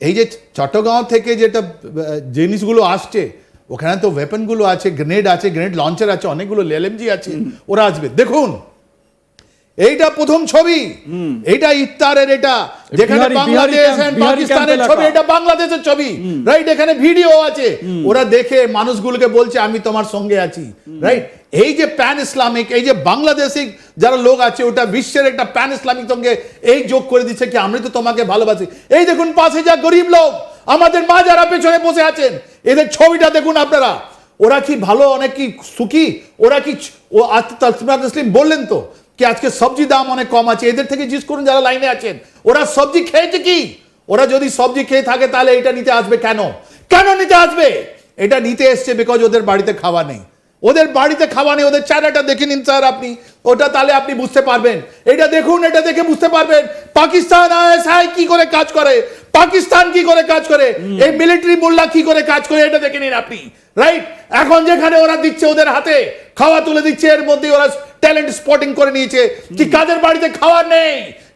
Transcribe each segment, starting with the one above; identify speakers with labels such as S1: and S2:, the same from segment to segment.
S1: এই যে চট্টগাঁও থেকে যেটা জিনিসগুলো আসছে ওখানে তো ওয়েপনগুলো আছে গ্রেনেড আছে গ্রেনেড লঞ্চার আছে অনেকগুলো এলএমজি আছে ওরা আসবে। দেখুন এইটা প্রথম ছবি। এইটা ইফতারের এটা। যেখানে বাংলাদেশ পাকিস্তানের ছবি এটা বাংলাদেশের ছবি। রাইট এখানে ভিডিও আছে। ওরা দেখে মানুষগুলোকে বলছে আমি তোমার সঙ্গে আছি। রাইট এই যে প্যান ইসলামিক এই যে বাংলাদেশি যারা লোক আছে ওটা বিশ্বের একটা প্যান ইসলামিক সঙ্গে এই যোগ করে দিচ্ছে কি আমি তো তোমাকে ভালোবাসি। এই দেখুন পাশে যা গরিব লোক আমাদের মা যারা পেছনে বসে আছেন এদের ছবিটা দেখুন আপনারা। ওরা কি ভালো অনেক কি সুখী? ওরা কি ও তসলিম বললেন তো কি আজকে সবজি দাম অনেক কম আছে? এদের থেকে জিজ্ঞেস করুন যারা লাইনে আছেন। ওরা সবজি খেয়েছে কি? ওরা যদি সবজি খেয়ে থাকে তাহলে এটা নিতে আসবে কেন? কেন নিতে আসবে? এটা নিতে এসছে বিকজ ওদের বাড়িতে খাওয়া নেই। ওদের বাড়িতে খাওয়া নেই ওদের চারাটা দেখে নিন স্যার আপনি। ওটা তাহলে আপনি বুঝতে পারবেন। এটা দেখুন এটা দেখে বুঝতে পারবেন। পাকিস্তান আইএসআই কি করে কাজ করে? পাকিস্তান কি করে কাজ করে? এই মিলিটারি মোল্লা কি করে কাজ করে? এটা দেখে নিন আপনি। রাইট এখন যেখানে ওরা দিচ্ছে ওদের হাতে খাওয়া তুলে দিচ্ছে এর মধ্যে ওরা ট্যালেন্ট স্পটিং করে নিয়েছে। কি কাদের বাড়িতে খাওয়া নেই?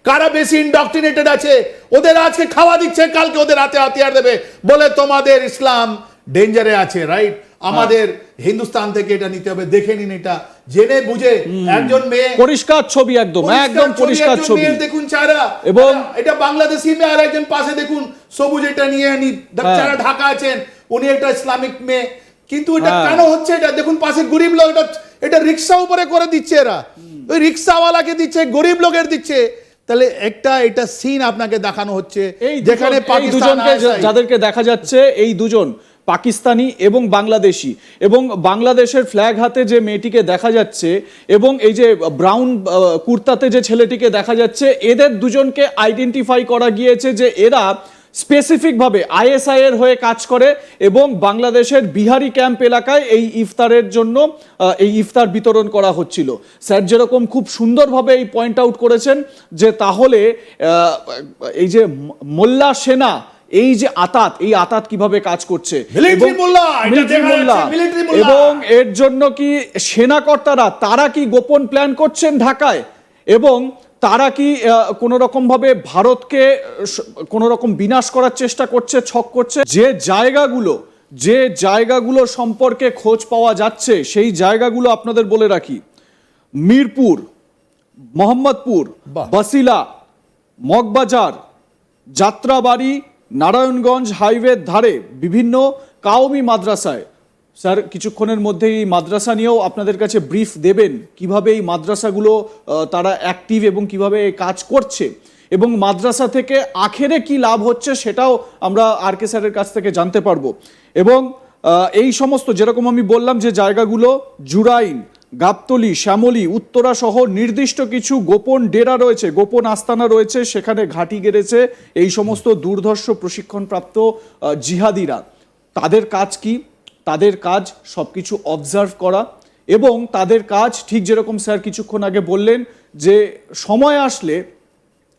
S1: কারা বেশি ইন্ডক্ট্রিনেটেড আছে? ওদের আজকে খাওয়া দিচ্ছে কালকে ওদের হাতে হাতিয়ার দেবে। বলে তোমাদের ইসলাম ডেঞ্জারে আছে রাইট আমাদের হিন্দুস্তান থেকে এটা নিতে হবে দেখে নিন এটা জেনে বুঝে একজন মেয়ে
S2: পরিষ্কার ছবি একদম একদম পরিষ্কার ছবি।
S1: দেখুন চারা
S2: এবং-
S1: এটা- এটা বাংলাদেশি মেয়ে আর একজন পাশে দেখুন সবুজ এটা নিয়ে আনি
S2: হ্যাঁ।
S1: চারা ঢাকা আছেন উনি একটা ইসলামিক মেয়ে। কিন্তু এটা
S2: হ্যাঁ।
S1: কেন হচ্ছে এটা? দেখুন পাশে গরিব লোক এটা এটা রিক্সা উপরে করে দিচ্ছে এরা। ওই রিক্সাওয়ালাকে দিচ্ছে গরিব লোকের দিচ্ছে। তাহলে একটা এটা সিন আপনাকে দেখানো হচ্ছে
S2: এই
S1: যেখানে পাকিস্তান
S2: যাদেরকে দেখা যাচ্ছে এই দুজন পাকিস্তানি এবং বাংলাদেশি। এবং বাংলাদেশের ফ্ল্যাগ হাতে যে মেয়েটিকে দেখা যাচ্ছে এবং এই যে ব্রাউন কুর্তাতে যে ছেলেটিকে দেখা যাচ্ছে, এদের দুজনকে আইডেন্টিফাই করা গিয়েছে যে এরা স্পেসিফিকভাবে আইএসআই এর হয়ে কাজ করে এবং বাংলাদেশের বিহারি ক্যাম্প এলাকায় এই ইফতারের জন্য এই ইফতার বিতরণ করা হচ্ছিল। স্যার যেরকম খুব সুন্দরভাবে এই পয়েন্ট আউট করেছেন যে তাহলে এই যে মোল্লা সেনা এই যে আতাত এই আতাত কীভাবে কাজ করছে? এবং- এর জন্য কি সেনাকর্তারা তারা কি গোপন প্ল্যান করছেন ঢাকায়? এবং তারা কি কোন রকম ভাবে ভারতকে কোন রকম বিনাশ করার চেষ্টা করছে ছক করছে? যে জায়গাগুলো যে জায়গাগুলো সম্পর্কে খোঁজ পাওয়া যাচ্ছে সেই জায়গাগুলো আপনাদের বলে রাখি। মিরপুর মোহাম্মদপুর বাসিলা মগবাজার যাত্রাবাড়ি নারায়ণগঞ্জ হাইওয়ের ধারে বিভিন্ন কাওমি মাদ্রাসায়। স্যার, কিছুক্ষণের মধ্যে এই মাদ্রাসা নিয়েও আপনাদের কাছে ব্রিফ দেবেন কীভাবে এই মাদ্রাসাগুলো তারা অ্যাক্টিভ এবং কীভাবে কাজ করছে। এবং মাদ্রাসা থেকে আখেরে কি লাভ হচ্ছে সেটাও আমরা আর কে স্যারের কাছ থেকে জানতে পারব। এবং এই সমস্ত, যেরকম আমি বললাম যে জায়গাগুলো জুরাইন গাবতলি, শ্যামলী, উত্তরা সহ নির্দিষ্ট কিছু গোপন ডেরা রয়েছে, গোপন আস্তানা রয়েছে, সেখানে ঘাঁটি গেড়েছে এই সমস্ত দুর্ধর্ষ প্রশিক্ষণপ্রাপ্ত জিহাদিরা। তাদের কাজ কি? তাদের কাজ সবকিছু অবজার্ভ করা এবং তাদের কাজ, ঠিক যেরকম স্যার কিছুক্ষণ আগে বললেন, যে সময় আসলে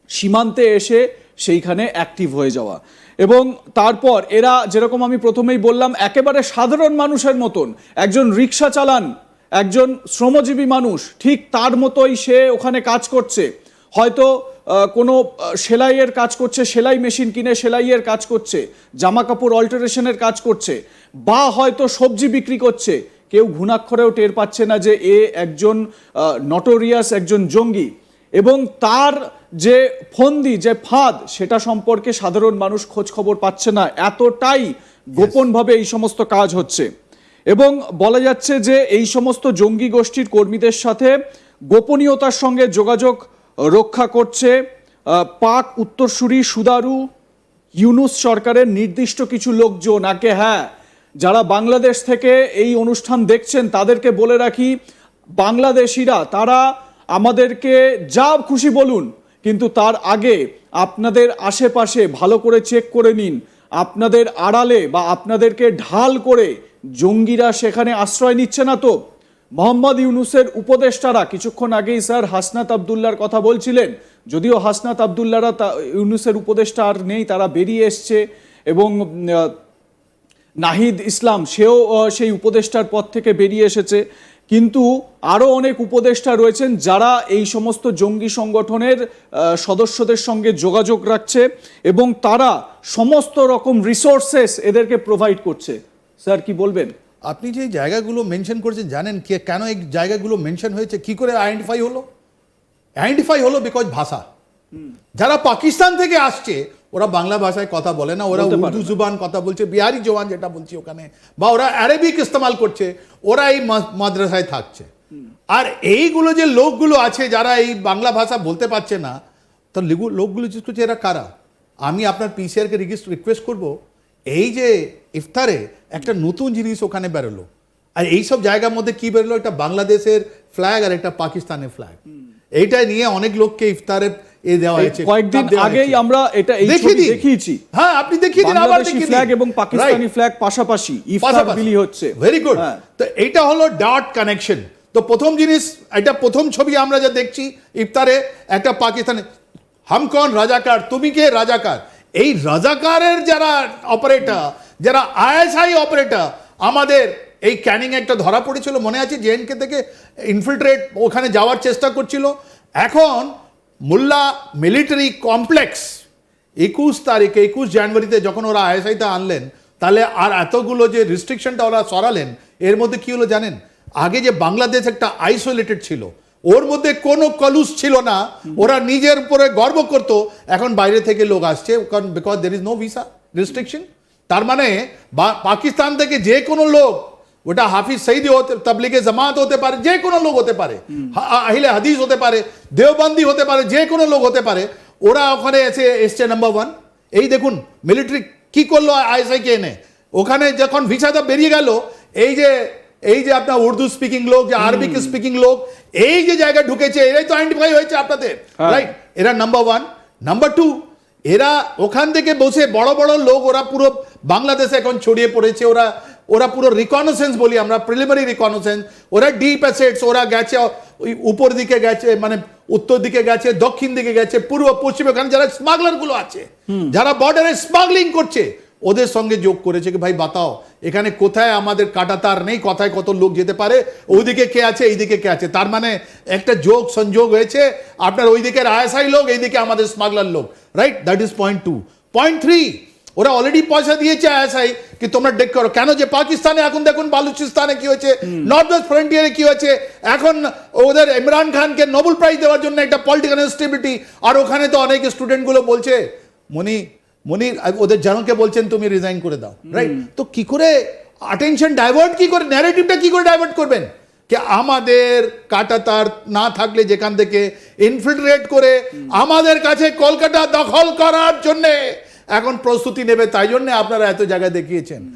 S2: সীমান্তে এসে সেইখানে অ্যাক্টিভ হয়ে যাওয়া। এবং তারপর এরা, যেরকম আমি প্রথমেই বললাম, একেবারে সাধারণ মানুষের মতন, একজন রিক্সা চালান একজন শ্রমজীবী মানুষ ঠিক তার মতোই সে ওখানে কাজ করছে। হয়তো কোনো সেলাইয়ের কাজ করছে সেলাই মেশিন কিনে সেলাইয়ের কাজ করছে জামা কাপড় অল্টারেশনের কাজ করছে বা হয়তো সবজি বিক্রি করছে। কেউ ঘুণাক্ষরেও টের পাচ্ছে না যে এ একজন নটোরিয়াস একজন জঙ্গি। এবং তার যে ফন্দি যে ফাঁদ সেটা সম্পর্কে সাধারণ মানুষ খোঁজ খবর পাচ্ছে না। এতটাই গোপনভাবে এই সমস্ত কাজ হচ্ছে। এবং বলা যাচ্ছে যে এই সমস্ত জঙ্গি গোষ্ঠীর কর্মীদের সাথে গোপনীয়তার সঙ্গে যোগাযোগ রক্ষা করছে পাক, উত্তরসূরি, সুদারু, ইউনুস সরকারের নির্দিষ্ট কিছু লোকজন। আগে হ্যাঁ যারা বাংলাদেশ থেকে এই অনুষ্ঠান দেখছেন, তাদেরকে বলে রাখি, বাংলাদেশিরা, তারা আমাদেরকে যা খুশি বলুন, কিন্তু তার আগে আপনাদের আশেপাশে ভালো করে চেক করে নিন। আপনাদের আড়ালে বা আপনাদেরকে ঢাল করে জঙ্গিরা সেখানে আশ্রয় নিচ্ছে না তো? মোহাম্মদ ইউনুসের উপদেষ্টারা কিছুক্ষণ আগেই স্যার হাসনাত আবদুল্লার কথা বলছিলেন। যদিও হাসনাত আবদুল্লারা তা- ইউনুসের উপদেষ্টা আর নেই, তারা বেরিয়ে এসছে এবং নাহিদ ইসলাম, সেও সেই উপদেষ্টার পদ থেকে বেরিয়ে এসেছে। কিন্তু আরও অনেক উপদেষ্টা রয়েছেন যারা এই সমস্ত জঙ্গি সংগঠনের সদস্যদের সঙ্গে যোগাযোগ রাখছে এবং তারা সমস্ত রকম রিসোর্সেস এদেরকে প্রোভাইড করছে। স্যার কি বলবেন?
S1: আপনি যে জায়গাগুলো মেনশন করেছেন জানেন কে কেন এই জায়গাগুলো মেনশন হয়েছে? কি করে আইডেন্টিফাই হলো? আইডেন্টিফাই হলো বিকজ ভাষা। যারা পাকিস্তান থেকে আসছে ওরা বাংলা ভাষায় কথা বলে না ওরা উর্দু জুবান কথা বলছে বিহারি জওয়ান যেটা বলছি ওখানে বা ওরা অ্যারেবিক ইস্তেমাল করছে ওরা এই মাদ্রাসায় থাকছে। আর এইগুলো যে লোকগুলো আছে যারা এই বাংলা ভাষা বলতে পারছে না তো লোকগুলো জিজ্ঞেস করছে এরা কারা? আমি আপনার পিসিআরকে রিকোয়েস্ট করব এই যে ইফতারে একটা নতুন জিনিস ওখানে বেরোলো। আর এইসব জায়গার মধ্যে কি বেরোলো? একটা বাংলাদেশের ফ্ল্যাগ আর একটা পাকিস্তানের ফ্ল্যাগ এইটা নিয়ে অনেক লোককে ইফতারে এ দেওয়া হয়েছে
S2: কয়েকদিন আগেই আমরা এটা এই ছবি দেখিয়েছি।
S1: হ্যাঁ আপনি দেখিয়ে দিন আবার দেখিয়ে
S2: ফ্ল্যাগ এবং পাকিস্তানি ফ্ল্যাগ পাশাপাশি ইফতার বিলি হচ্ছে।
S1: ভেরি গুড
S2: হ্যাঁ।
S1: তো এইটা হলো ডট কানেকশন তো প্রথম জিনিস এটা প্রথম ছবি আমরা যা দেখছি ইফতারে একটা পাকিস্তানে হাম কন রাজাকার তুমি কে রাজাকার? এই রাজাকারের যারা অপারেটর যারা আইএসআই অপারেটর আমাদের এই ক্যানিং একটা ধরা পড়েছিল, মনে আছে? জেএনকে থেকে ইনফিল্ট্রেট ওখানে যাওয়ার চেষ্টা করছিল। এখন মোল্লা মিলিটারি কমপ্লেক্স একুশ তারিখে, একুশ জানুয়ারিতে যখন ওরা আইএসআইতে আনলেন, তাহলে আর এতগুলো যে রিস্ট্রিকশনটা ওরা সরালেন, এর মধ্যে কি হলো জানেন? আগে যে বাংলাদেশ একটা আইসোলেটেড ছিল ওর মধ্যে কোনো কলুস ছিল না। ওরা নিজের উপরে গর্ব করতো। এখন বাইরে থেকে লোক আসছে কারণ because there is no visa restriction তার মানে পাকিস্তান থেকে যে কোনো লোক ওটা হাফিজ সঈদি হতে তাবলিগে জামাত হতে পারে যে কোনো লোক হতে পারে। আহিলে হাদিস হতে পারে দেওবন্দি হতে পারে যে কোনো লোক হতে পারে। ওরা ওখানে এসে এসছে নাম্বার ওয়ান এই দেখুন মিলিটারি কি করল আইএসআই কে এনে? ওখানে যখন ভিসাটা বেরিয়ে গেল এই যে এই যে আপনার উর্দু স্পিকিং লোক যে আরবিক স্পিকিং লোক এই যে জায়গায় ঢুকেছে এরাই তো আইডেন্টিফাই হয়েছে আপনাদের
S2: হ্যাঁ।
S1: রাইট এরা নাম্বার ওয়ান নাম্বার টু এরা ওখান থেকে বসে বড় বড় লোক ওরা পুরো বাংলাদেশে এখন ছড়িয়ে পড়েছে ওরা ওরা পুরো রিকনসেন্স বলি আমরা প্রিলিমারি রিকনসেন্স ওরা ডিপ অ্যাসেটস ওরা গেছে ওই উপর দিকে গেছে মানে উত্তর দিকে গেছে দক্ষিণ দিকে গেছে পূর্ব পশ্চিম ওখানে যারা স্মাগলারগুলো আছে যারা বর্ডারে স্মাগলিং করছে ওদের সঙ্গে যোগ করেছে কি ভাই বাতাও এখানে কোথায় আমাদের কাটাতার নেই কোথায় কত লোক যেতে পারে ওইদিকে কে আছে এইদিকে কে আছে? তার মানে একটা যোগ সংযোগ হয়েছে আপনার ওইদিকের আইএসআই লোক এইদিকে আমাদের স্মাগলার লোক right that is point two point three ওরা অলরেডি পয়সা দিয়েছে আইএসআই কি তোমরা ডেক করো? কেন যে পাকিস্তানে এখন দেখুন বালুচিস্তানে কি হয়েছে নর্থ ওয়েস্ট ফ্রন্টিয়ারে কি হয়েছে এখন ওদের ইমরান খানকে নোবেল প্রাইজ দেওয়ার জন্য একটা পলিটিক্যাল ইনস্টেবিলিটি আর ওখানে তো অনেক স্টুডেন্টগুলো বলছে মনি মনি ওদের জানকে বলছেন তুমি রিজাইন করে দাও. রাইট তো কি করে অ্যাটেনশন ডাইভার্ট কি করে ন্যারেটিভটা কি করে ডাইভার্ট করবেন? যে আমাদের কাটাতার না থাকলে যেখান থেকে ইনফিল্ট্রেট করে আমাদের কাছে কলকাতা দখল করার জন্যে এখন প্রস্তুতি নেবে তাই জন্যে আপনারা এত জায়গায় দেখিয়েছেন।